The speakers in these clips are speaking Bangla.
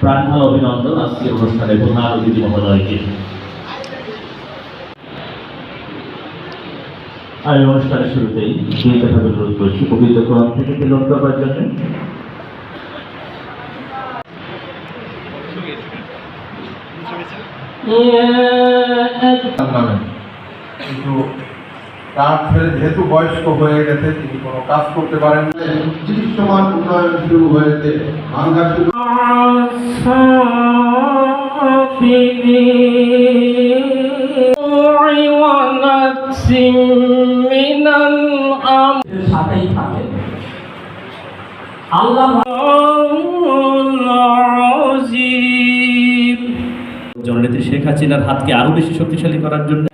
প্রাণ অভিনন্দন। আজকের অনুষ্ঠানে প্রধান অতিথি মহোদয়কে। আমি অনুষ্ঠানের শুরুতেই দুই কথা অনুরোধ করছি পবিত্র কোরআন থেকে তেলন করবার জন্য। কিন্তু তার ছেলে যেহেতু বয়স্ক হয়ে গেছে তিনি কোনো কাজ করতে পারেন না। দৃশ্যমান উন্নয়ন শুরু হয়েছে ভাঙ্গা শুরু সাথেই থাকে আল্লাহ জননেত্রী শেখ হাসিনার হাতকে আরও বেশি শক্তিশালী করার জন্য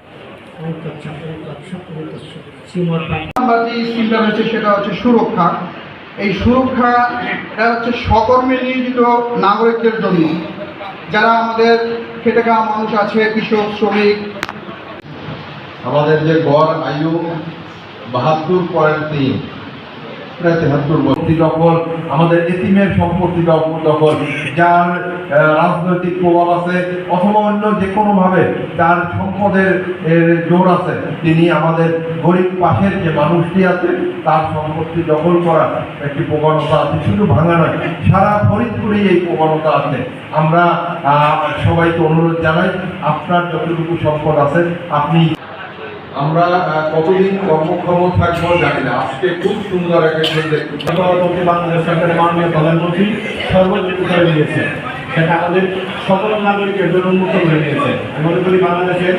সেটা হচ্ছে সুরক্ষা এই সুরক্ষা হচ্ছে সকর্মে নিয়োজিত নাগরিকদের জন্য যারা আমাদের খেটে খাওয়া মানুষ আছে কৃষক শ্রমিক আমাদের যে গড় আয়ু বাহাত্তর পয়েন্ট তিন তেহাত্তর বছর দখল, আমাদের এতিমের সম্পত্তি দখল। যার রাজনৈতিক প্রভাব আছে, অথবা অন্য যে কোনোভাবে যার সম্পদের জোর আছে, তিনি আমাদের গরিব পাশের যে মানুষটি আছে, তার সম্পত্তি দখল করা একটি প্রবণতা আছে। শুধু ভাঙা নয়, সারা ফরিদপুরেই এই প্রবণতা আছে। আমরা সবাইকে অনুরোধ জানাই, আপনার যতটুকু সম্পদ আছে, আপনি আমরা কতদিন কর্মক্ষম থাকব জানি না। আজকে খুব সুন্দর একটা বাংলাদেশ সরকারের মাননীয় প্রধানমন্ত্রী সর্বোচ্চ করে দিয়েছে সেটা আমাদের সকল নাগরিকের জন্য উন্মুক্ত করে দিয়েছে মনে করি বাংলাদেশের